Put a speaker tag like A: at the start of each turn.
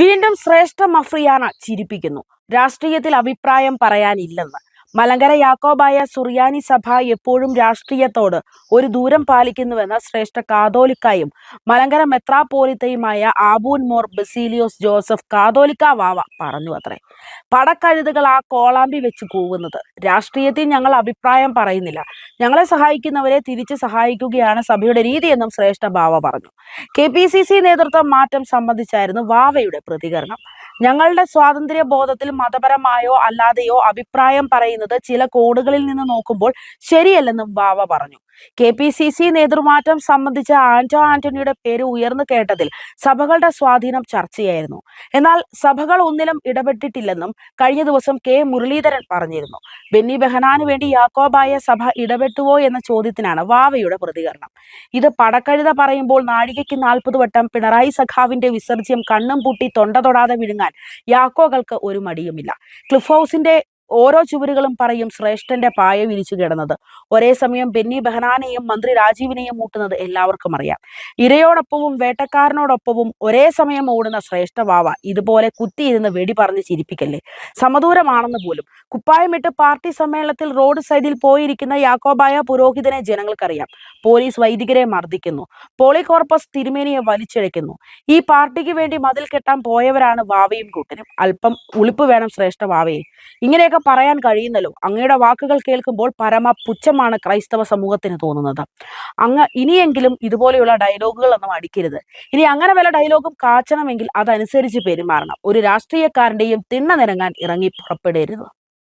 A: വീണ്ടും ശ്രേഷ്ഠ മഫ്രിയാന ചിരിപ്പിക്കുന്നു. രാഷ്ട്രീയത്തിൽ അഭിപ്രായം പറയാനില്ലെന്ന്. മലങ്കര യാക്കോബായ സുറിയാനി സഭ എപ്പോഴും രാഷ്ട്രീയത്തോട് ഒരു ദൂരം പാലിക്കുന്നുവെന്ന ശ്രേഷ്ഠ കാതോലിക്കായും മലങ്കര മെത്രാപോലിത്തയുമായ ആബൂൻ മോർ ബസീലിയോസ് ജോസഫ് കാതോലിക്ക വാവ പറഞ്ഞു അത്രേ. പടക്കഴുതുകൾ ആ കോളാമ്പി വെച്ച് കൂവുന്നത്. രാഷ്ട്രീയത്തിൽ ഞങ്ങൾ അഭിപ്രായം പറയുന്നില്ല. ഞങ്ങളെ സഹായിക്കുന്നവരെ തിരിച്ച് സഹായിക്കുകയാണ് സഭയുടെ രീതിയെന്നും ശ്രേഷ്ഠ ബാവ പറഞ്ഞു. കെ പി സി സി നേതൃത്വം മാറ്റം സംബന്ധിച്ചായിരുന്നു വാവയുടെ പ്രതികരണം. ഞങ്ങളുടെ സ്വാതന്ത്ര്യ ബോധത്തിൽ മതപരമായോ അല്ലാതെയോ അഭിപ്രായം പറയുന്നത് ചില കോണുകളിൽ നിന്ന് നോക്കുമ്പോൾ ശരിയല്ലെന്നും ബാവ പറഞ്ഞു. കെ പി സി സി നേതൃമാറ്റം സംബന്ധിച്ച ആന്റോ ആന്റണിയുടെ പേര് ഉയർന്നു കേട്ടതിൽ സഭകളുടെ സ്വാധീനം ചർച്ചയായിരുന്നു. എന്നാൽ സഭകൾ ഒന്നിലും ഇടപെട്ടിട്ടില്ലെന്നും കഴിഞ്ഞ ദിവസം കെ മുരളീധരൻ പറഞ്ഞിരുന്നു. ബെന്നി ബെഹനാന് വേണ്ടി യാക്കോബായ സഭ ഇടപെട്ടുവോ എന്ന ചോദ്യത്തിനാണ് വാവയുടെ പ്രതികരണം. ഇത് പടക്കഴുത പറയുമ്പോൾ നാഴികയ്ക്ക് നാൽപ്പത് വട്ടം പിണറായി സഖാവിന്റെ വിസർജ്യം കണ്ണും പൂട്ടി തൊണ്ട തൊടാതെ വിഴുങ്ങാൻ യാക്കോകൾക്ക് ഒരു മടിയുമില്ല. ക്ലിഫ് ഹൗസിന്റെ ഓരോ ചുവരുകളും പറയും ശ്രേഷ്ഠന്റെ പായ വിരിച്ചു കിടന്നത്. ഒരേ സമയം ബെന്നി ബെഹനാനെയും മന്ത്രി രാജീവിനെയും മൂട്ടുന്നത് എല്ലാവർക്കും അറിയാം. ഇരയോടൊപ്പവും വേട്ടക്കാരനോടൊപ്പവും ഒരേ സമയം ഓടുന്ന ശ്രേഷ്ഠ വാവ ഇതുപോലെ കുത്തിയിരുന്ന് വെടി പറഞ്ഞ് ചിരിപ്പിക്കല്ലേ? സമദൂരമാണെന്ന് പോലും. കുപ്പായമിട്ട് പാർട്ടി സമ്മേളനത്തിൽ റോഡ് സൈഡിൽ പോയിരിക്കുന്ന യാക്കോബായ പുരോഹിതനെ ജനങ്ങൾക്കറിയാം. പോലീസ് വൈദികരെ മർദ്ദിക്കുന്നു. പോളികോർപ്പസ് തിരുമേനിയെ വലിച്ചിഴയ്ക്കുന്നു. ഈ പാർട്ടിക്ക് വേണ്ടി മതിൽ കെട്ടാൻ പോയവരാണ് വാവയും കൂട്ടനും. അല്പം ഉളിപ്പ് വേണം ശ്രേഷ്ഠ വാവയെ. ഇങ്ങനെയൊക്കെ പറയാൻ കഴിയുന്നല്ലോ. അങ്ങയുടെ വാക്കുകൾ കേൾക്കുമ്പോൾ പരമ പുച്ഛമാണ് ക്രൈസ്തവ സമൂഹത്തിന് തോന്നുന്നത്. അങ്ങ് ഇനിയെങ്കിലും ഇതുപോലെയുള്ള ഡയലോഗുകൾ ഡയലോഗുകളൊന്നും അടിക്കരുത്. ഇനി അങ്ങനെ വല്ല ഡയലോഗും കാച്ചണമെങ്കിൽ അതനുസരിച്ച് പെരുമാറണം. ഒരു രാഷ്ട്രീയക്കാരന്റെയും തിണ്ണ നിരങ്ങാൻ ഇറങ്ങി പുറപ്പെടരുത്.